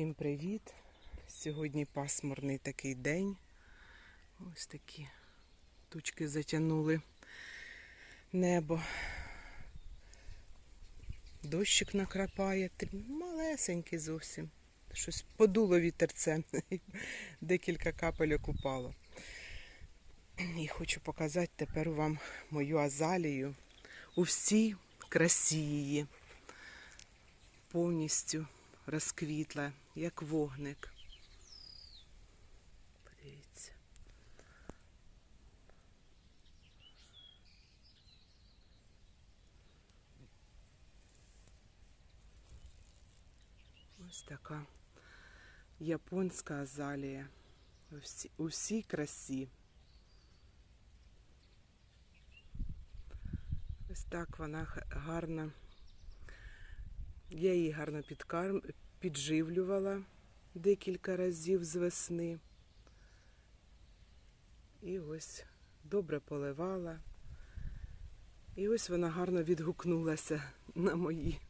Всім привіт! Сьогодні пасмурний такий день. Ось такі тучки затягнули небо. Дощик накрапає, малесенький зовсім. Щось подуло вітерцем, декілька капельок упало. І хочу показати тепер вам мою азалію у всій красі її. Повністю розквітла, як вогник. Подивіться. Ось така японська азалія у всій, у всій красі. Ось так вона гарна. Я її гарно підкарм... підживлювала декілька разів з весни. І ось добре поливала. І ось вона гарно відгукнулася на мої,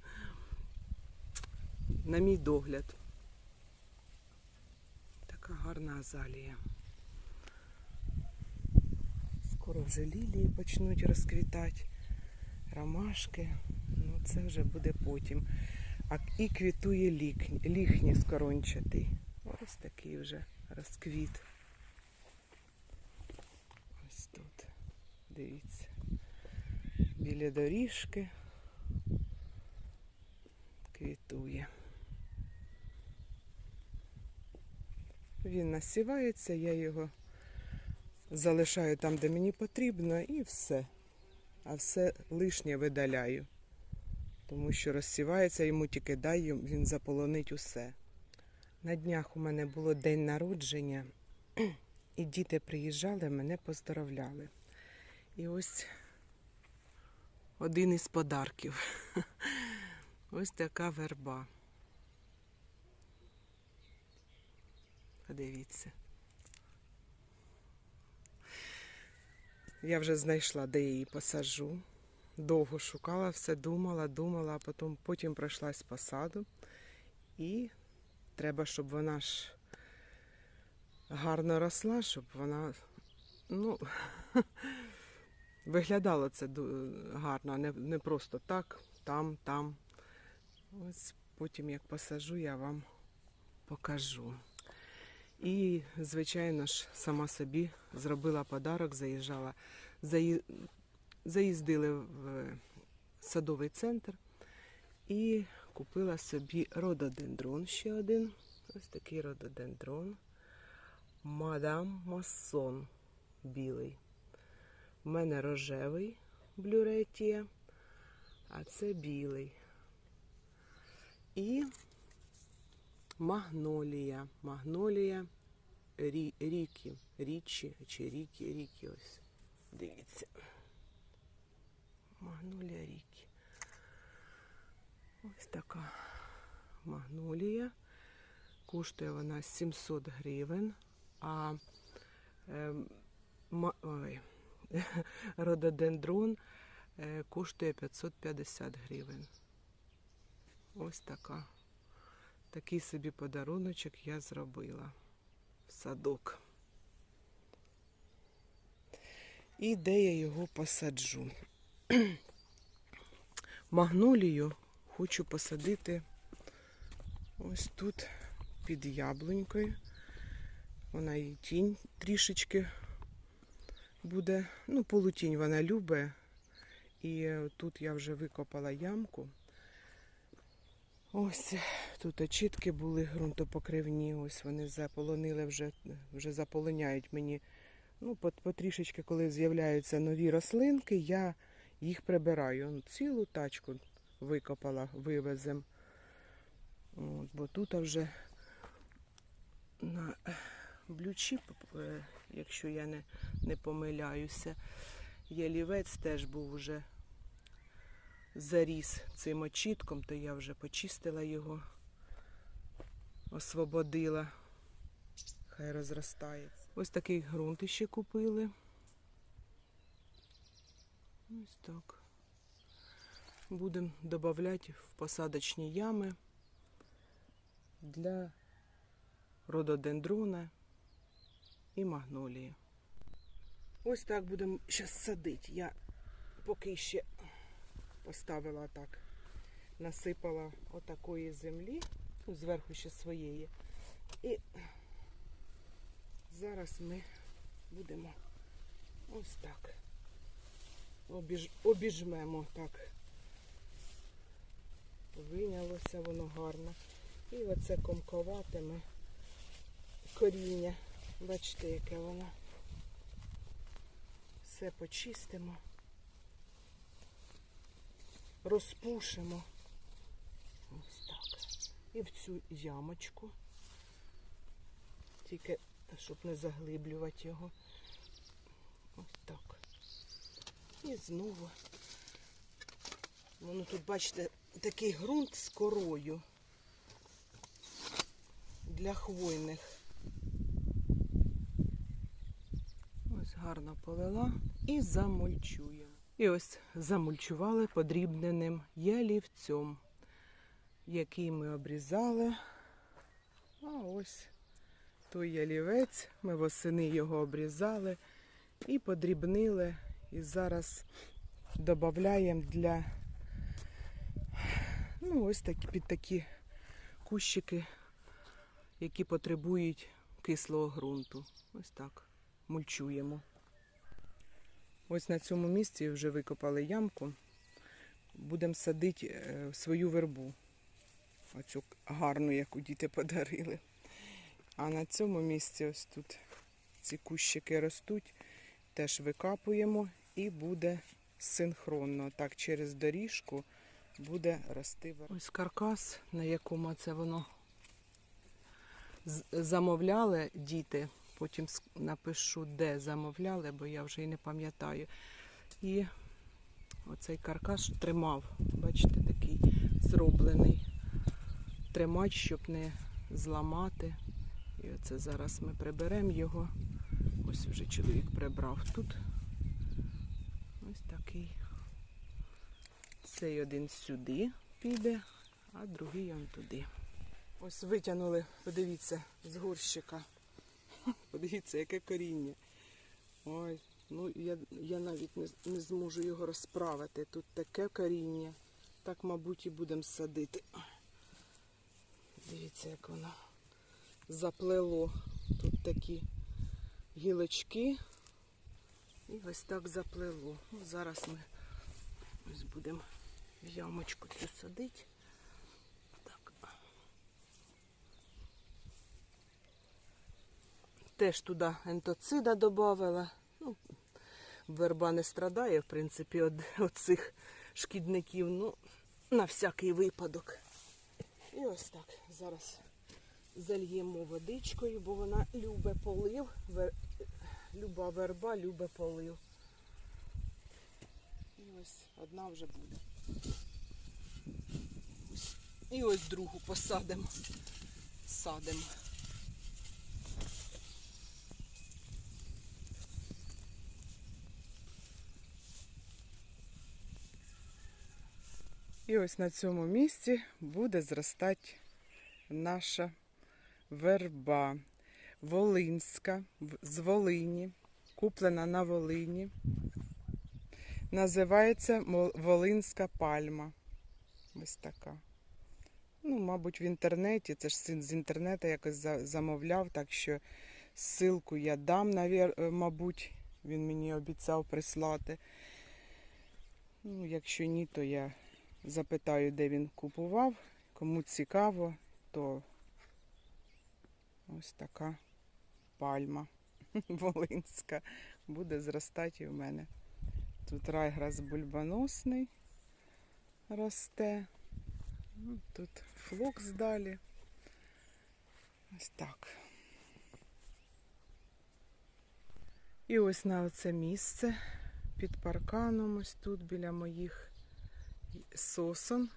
на мій догляд. Така гарна азалія. Скоро вже лілії почнуть розквітати, ромашки. Ну, це вже буде потім. А і квітує ліхні скорончатий. Ось такий вже розквіт. Ось тут. Дивіться. Біля доріжки квітує. Він насівається, я його залишаю там, де мені потрібно, і все. А все лишнє видаляю. Тому що розсівається, йому тільки дай, він заполонить усе. На днях у мене було день народження, і діти приїжджали, мене поздоровляли. І ось один із подарків. Ось така верба. Подивіться. Я вже знайшла, де її посаджу. Довго шукала, все думала, думала, а потім, потім пройшлась по саду. І треба, щоб вона ж гарно росла, щоб вона, ну, виглядало це гарно, не, не просто так, там, там. Ось потім, як посажу, я вам покажу. І, звичайно ж, сама собі зробила подарок, заїжджала, заї... заїздили в садовий центр і купила собі рододендрон ще один. Ось такий рододендрон. Мадам Масон білий. У мене рожевий блюретія, а це білий. І магнолія. Магнолія рі, ріки. Річі чи ріки, ріки ось. Дивіться. Магнолія ріки. Ось така магнолія. Коштує вона 700 гривень, а е, ма, ой, рододендрон е, коштує 550 гривень. Ось така. Такий собі подаруночок я зробила в садок. І де я його посаджу? Магнолію хочу посадити ось тут під яблунькою. Вона і тінь трішечки буде. Ну, полутінь вона любить. І тут я вже викопала ямку. Ось тут очітки були ґрунтопокривні, ось вони заполонили вже, вже заполоняють мені. Ну, пот- потрішечки, коли з'являються нові рослинки, я їх прибираю. Цілу тачку викопала, вивезем. От, бо тут вже на блючі, е, якщо я не, не помиляюся, ялівець теж був уже заріс цим очітком, то я вже почистила його, освободила. Хай розростається. Ось такий ґрунт ще купили. Ось так. Будемо додавати в посадочні ями для рододендрони і магнолії. Ось так будемо зараз садити. Я поки ще поставила так, насипала отакої землі, ну, зверху ще своєї. І зараз ми будемо ось так. Обіж, обіжмемо так. Вийнялося воно гарно. І оце комковатиме коріння. Бачите, яке воно. Все почистимо. Розпушимо. Ось так. І в цю ямочку. Тільки, щоб не заглиблювати його. Ось так. І знову. Воно тут, бачите, такий ґрунт з корою для хвойних. Ось гарно полила і замульчуємо. І ось замульчували подрібненим ялівцем, який ми обрізали. А ось той ялівець, ми восени його обрізали і подрібнили. І зараз додаємо для ну, ось такі під такі кущики, які потребують кислого ґрунту. Ось так мульчуємо. Ось на цьому місці вже викопали ямку. Будемо садити е, свою вербу. Оцю гарну, яку діти подарили. А на цьому місці ось тут ці кущики ростуть, теж викапуємо і буде синхронно. Так, через доріжку буде рости верба. Ось каркас, на якому це воно замовляли діти. Потім напишу, де замовляли, бо я вже і не пам'ятаю. І оцей каркас тримав, бачите, такий зроблений. Тримач, щоб не зламати. І оце зараз ми приберемо його. Ось вже чоловік прибрав тут. Такий. Цей один сюди піде, а другий он туди. Ось витягнули, подивіться, з горщика. Подивіться, яке коріння. Ой, ну я, я навіть не, не зможу його розправити. Тут таке коріння. Так, мабуть, і будемо садити. Дивіться, як воно заплело. Тут такі гілочки. І ось так заплело. Ну, зараз ми ось будемо в ямочку цю садити. Так. Теж туди ентоцида додавала. Ну, верба не страдає, в принципі, від, цих шкідників. Ну, на всякий випадок. І ось так. Зараз зальємо водичкою, бо вона любе полив. Люба верба любе полив. І ось одна вже буде. І ось другу посадимо. Садимо. І ось на цьому місці буде зростати наша верба Волинська з Волині, куплена на Волині. Називається Волинська пальма. Ось така. Ну, мабуть, в інтернеті. Це ж син з інтернету якось замовляв, так що ссылку я дам, е, мабуть, він мені обіцяв прислати. Ну, якщо ні, то я запитаю, де він купував. Кому цікаво, то ось така пальма волинська буде зростати і в мене. Тут райграс бульбоносний росте. Ну, Тут флокс далі. Ось так. І ось на оце місце під парканом, ось тут біля моїх сосон.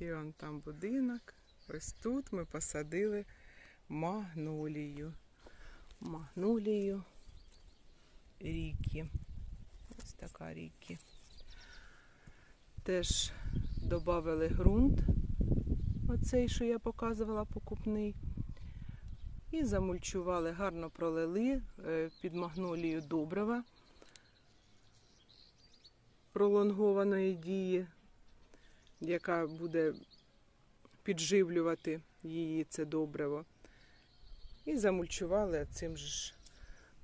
І он там будинок. Ось тут ми посадили магнолію. Магнолію ріки. Ось така ріки. Теж додали ґрунт, оцей, що я показувала, покупний. І замульчували, гарно пролили е, під магнолію добрива пролонгованої дії, яка буде підживлювати її це добриво. І замульчували цим ж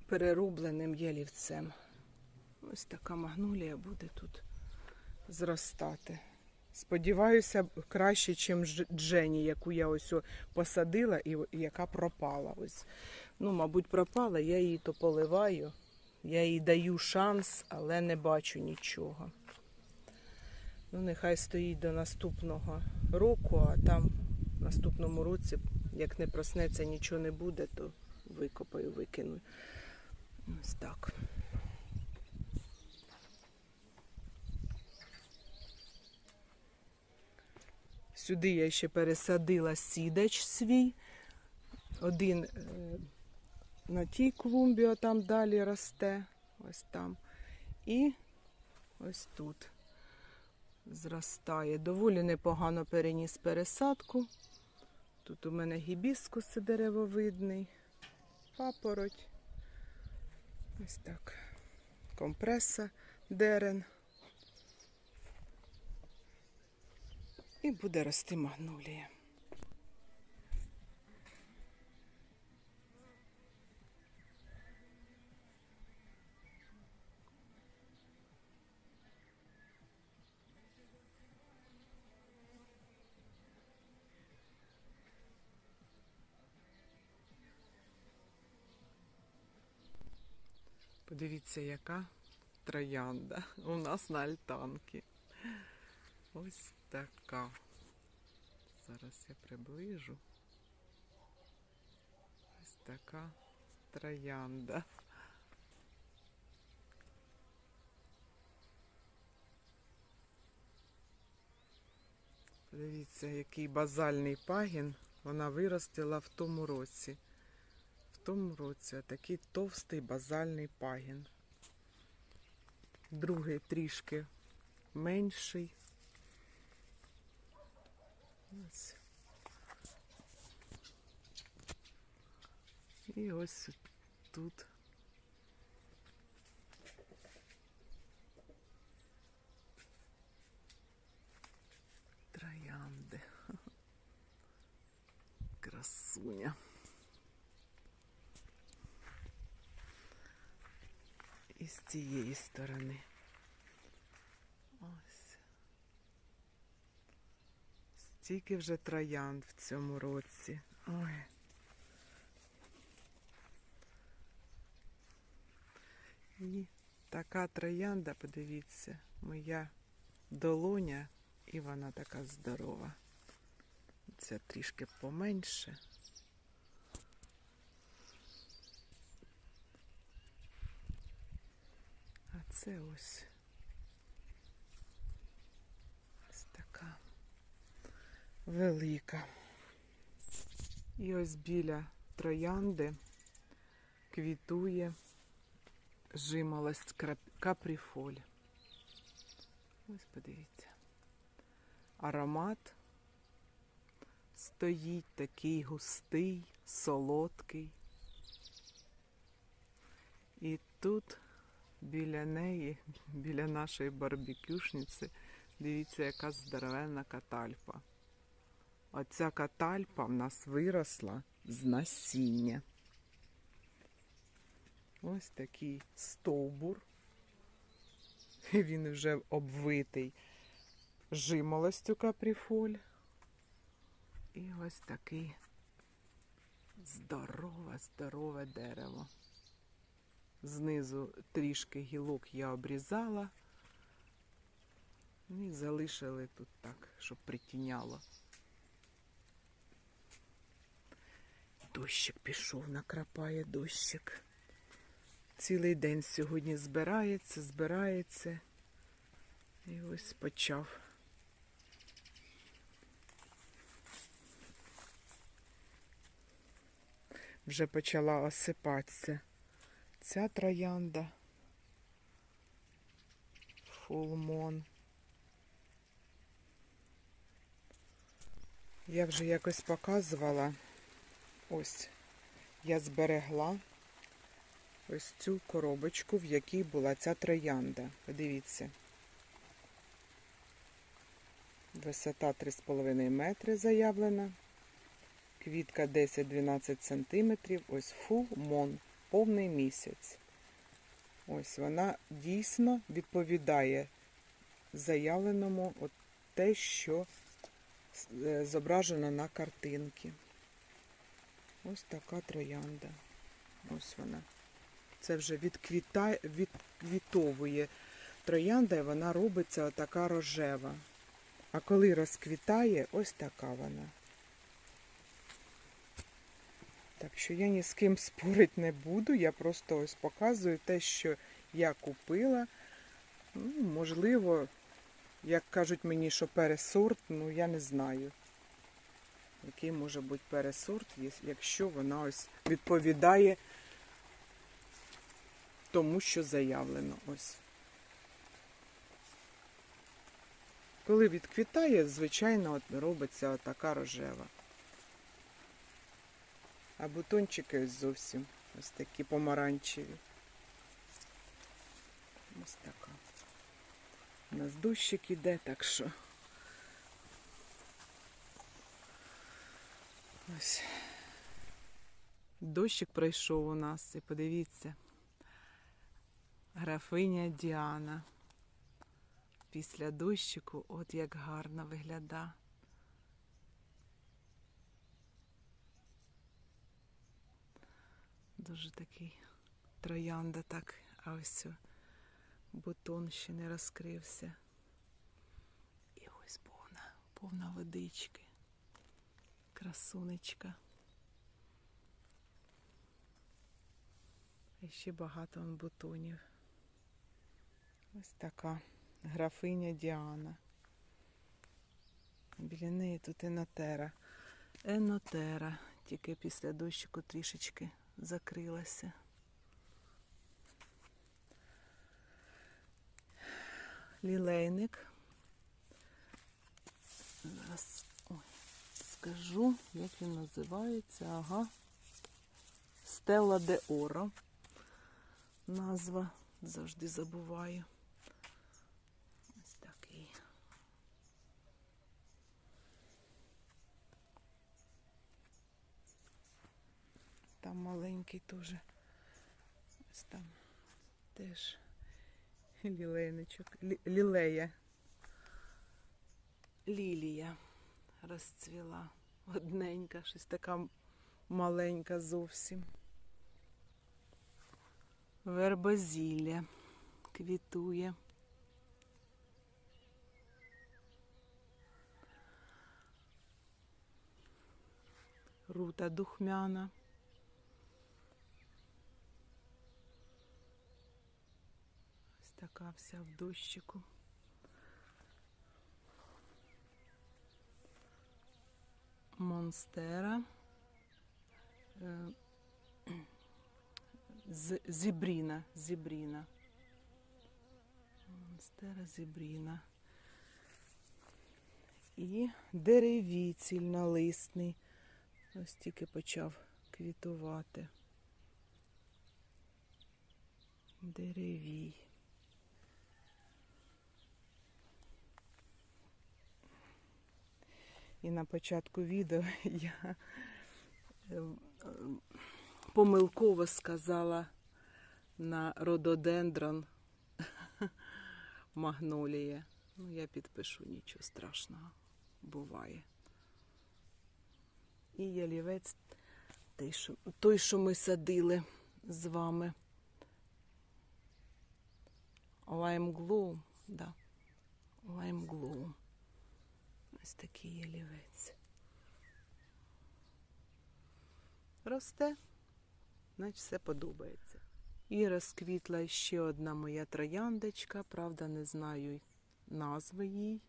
перерубленим ялівцем. Ось така магнолія буде тут зростати. Сподіваюся, краще, ніж Джені, яку я ось посадила і яка пропала. Ось. Ну, мабуть, пропала, я її то поливаю, я їй даю шанс, але не бачу нічого. Ну, нехай стоїть до наступного року, а там в наступному році, як не проснеться, нічого не буде, то викопаю, викину. Ось так. Сюди я ще пересадила сідач свій. Один е, на тій клумбі, а там далі росте. Ось там. І ось тут зростає. Доволі непогано переніс пересадку. Тут у мене гібіскус деревовидний, папороть. Ось так. Компреса, дерен. І буде рости магнолія. Подивіться, яка троянда у нас на альтанці. Ось така. Зараз я приближу. Ось така троянда. Подивіться, який базальний пагін вона виростила в тому році. Тому році такий товстий базальний пагін. Другий трішки менший. Ось. І ось тут. Троянди. Красуня. І з цієї сторони. Ось. Стільки вже троянд в цьому році. Ой. І така троянда, подивіться, моя долоня, і вона така здорова. Це трішки поменше. Це ось ось така велика. І ось біля троянди квітує жимолость капріфоль. Ось подивіться. Аромат стоїть такий густий, солодкий. І тут біля неї, біля нашої барбекюшниці, дивіться, яка здоровенна катальпа. Оця катальпа в нас виросла з насіння. Ось такий стовбур. І Він вже обвитий жимолостю капріфоль. І ось такий здорове, здорове дерево. Знизу трішки гілок я обрізала. І залишили тут так, щоб притіняло. Дощик пішов, накрапає дощик. Цілий день сьогодні збирається, збирається. І ось почав. Вже почала осипатися. Ця троянда. Фулмон. Я вже якось показувала. Ось я зберегла ось цю коробочку, в якій була ця троянда. Подивіться. Висота 3,5 метри заявлена. Квітка 10-12 сантиметрів. Ось moon, повний місяць. Ось вона дійсно відповідає заявленому от те, що е, зображено на картинці. Ось така троянда. Ось вона. Це вже відквіта... відквітовує троянда, і вона робиться така рожева. А коли розквітає, ось така вона. Так що я ні з ким спорити не буду, я просто ось показую те, що я купила. Ну, можливо, як кажуть мені, що пересорт, ну я не знаю. Який може бути пересорт, якщо вона ось відповідає тому, що заявлено. Ось. Коли відквітає, звичайно, робиться така рожева. А бутончики ось зовсім ось такі помаранчеві. Ось така. У нас дощик іде, так що. Ось. Дощик пройшов у нас і подивіться. Графиня Діана. Після дощику от як гарно вигляда. Дуже такий троянда так, а ось бутон ще не розкрився. І ось повна, повна водички. Красунечка. І ще багато он бутонів. Ось така графиня Діана. Біля неї тут енотера. Енотера. Тільки після дощику трішечки закрилася. Лілейник. Зараз ой, скажу, як він називається. Ага. Стелла де Оро. Назва завжди забуваю. Ось такий. Там маленький теж. Ось там теж лілейничок. Лі- Лілея. Лілія розцвіла. Одненька, щось така маленька зовсім. Вербозілля квітує. Рута духмяна. Така вся в дощику. Монстера. Е, Зібріна, зібріна. Монстера зібріна. І деревій цільнолисний. Ось тільки почав квітувати. Деревій. І на початку відео я е, е, помилково сказала на рододендрон магнолія. Ну, я підпишу, нічого страшного буває. І ялівець той, що, ми садили з вами. Lime Glow, да. Glow. Ось такий ялівець. Росте, значить все подобається. І розквітла ще одна моя трояндочка, правда, не знаю назви їй.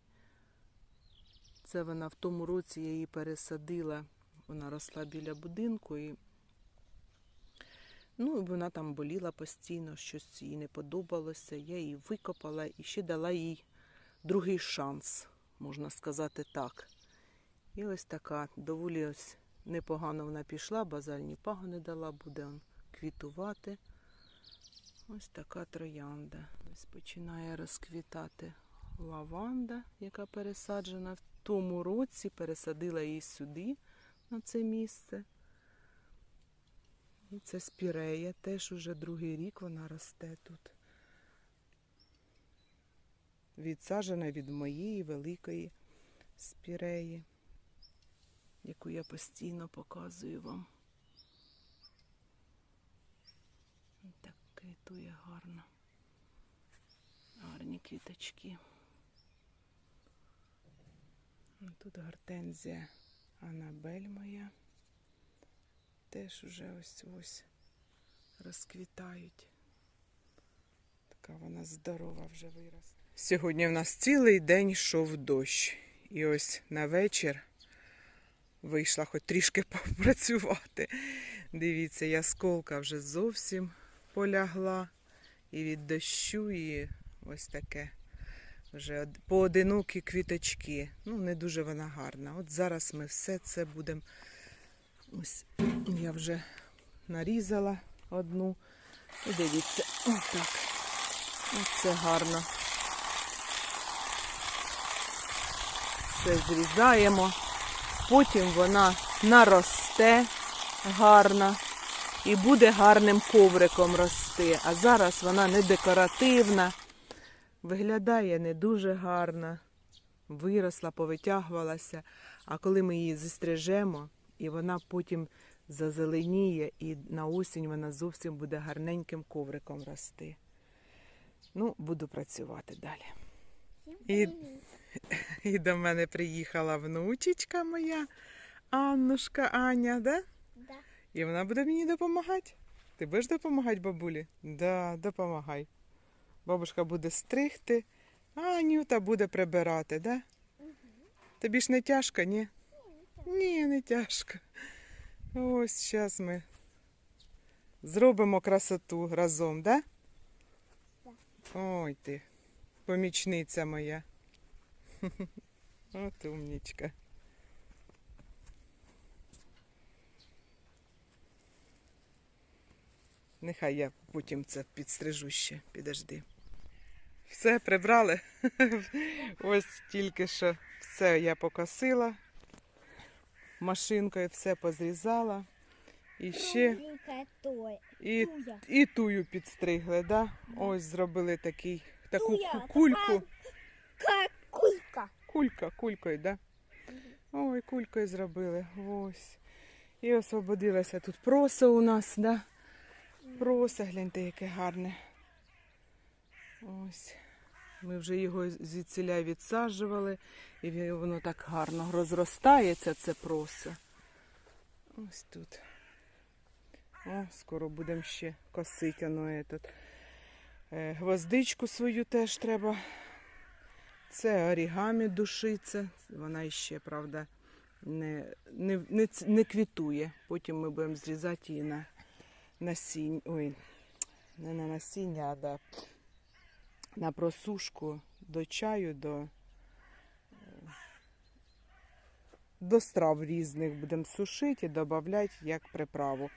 Це вона в тому році я її пересадила, вона росла біля будинку і ну, і вона там боліла постійно, щось їй не подобалося. Я її викопала і ще дала їй другий шанс, можна сказати так. І ось така доволі ось непогано вона пішла, базальні пагони дала, буде он квітувати. Ось така троянда. Ось починає розквітати лаванда, яка пересаджена в тому році, пересадила її сюди, на це місце. І це спірея, теж уже другий рік вона росте тут. Відсаджена від моєї великої спіреї, яку я постійно показую вам. Так квітує гарно. Гарні квіточки. Тут гортензія Анабель моя. Теж уже ось ось розквітають. Така вона здорова вже виросла. Сьогодні в нас цілий день йшов дощ. І ось на вечір вийшла хоч трішки попрацювати. Дивіться, ясколка вже зовсім полягла. І від дощу, і ось таке. Вже поодинокі квіточки. Ну, не дуже вона гарна. От зараз ми все це будемо. Ось я вже нарізала одну. І дивіться, отак. Оце гарно. Все зрізаємо. Потім вона наросте гарно і буде гарним ковриком рости. А зараз вона не декоративна, виглядає не дуже гарно. Виросла, повитягувалася. А коли ми її зістрижемо, і вона потім зазеленіє, і на осінь вона зовсім буде гарненьким ковриком рости. Ну, буду працювати далі. І, і до мене приїхала внучечка моя, Аннушка Аня, да? Да. І вона буде мені допомагати. Ти будеш допомагати бабулі? Да, допомагай. Бабушка буде стригти, а Анюта буде прибирати, да? Тобі ж не тяжко, ні? Ні, не тяжко. Ось зараз ми зробимо красоту разом, да? Да. Ой ти, помічниця моя. От умнічка. Нехай я потім це підстрижу ще, підожди. Все прибрали. Ось тільки що все я покосила. Машинкою все позрізала. І ще і, і тую підстригли, да? Ось зробили такий, таку кульку. Как кулька. Кулькою, да? Ой, кулькою зробили. Ось. І освободилося тут просо у нас, да? Просо, гляньте, яке гарне. Ось. Ми вже його звідсіля відсаджували, і воно так гарно розростається, це просо. Ось тут. О, скоро будемо ще косити. Е, Гвоздичку свою теж треба це орігамі душиться. Вона іще, правда, не, не, не, не квітує. Потім ми будемо зрізати її на насіння. Ой, не на насіння, а да, на просушку до чаю, до, е, до страв різних будемо сушити і додати як приправу.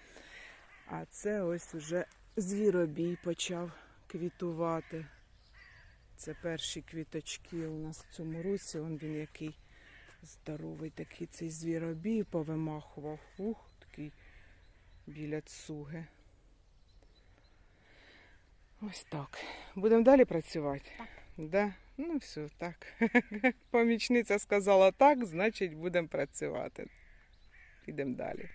А це ось уже звіробій почав квітувати. Це перші квіточки у нас в цьому році. Он він який здоровий такий цей звіробій повимахував. Ух, такий біля цуги. Ось так. Будемо далі працювати? Так. Да? Ну все, так. Помічниця сказала так, значить будемо працювати. Підемо далі.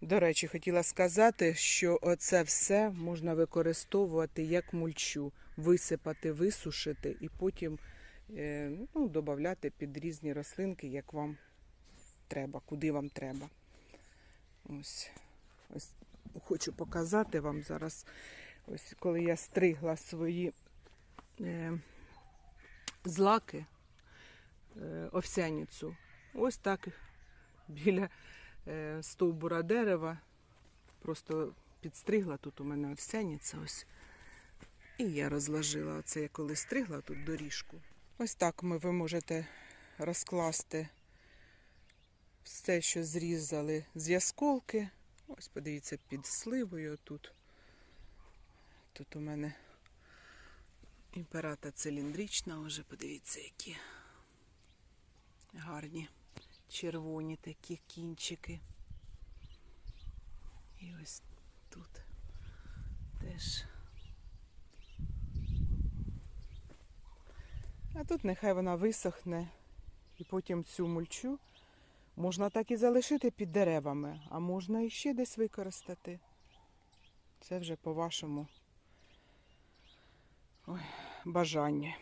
До речі, хотіла сказати, що оце все можна використовувати як мульчу, висипати, висушити і потім е, ну, додати під різні рослинки, як вам треба, куди вам треба. Ось, ось хочу показати вам зараз, ось коли я стригла свої е, злаки, е, овсяницю, ось так біля стовбура дерева. Просто підстригла тут у мене овсяниця ось. І я розложила оце, я коли стригла тут доріжку. Ось так ми, ви можете розкласти все, що зрізали з ясколки. Ось подивіться, під сливою тут. Тут у мене імперата циліндрична, вже подивіться, які гарні червоні такі кінчики. І ось тут теж. А тут нехай вона висохне, і потім цю мульчу можна так і залишити під деревами, а можна і ще десь використати. Це вже по вашому ой, бажанню.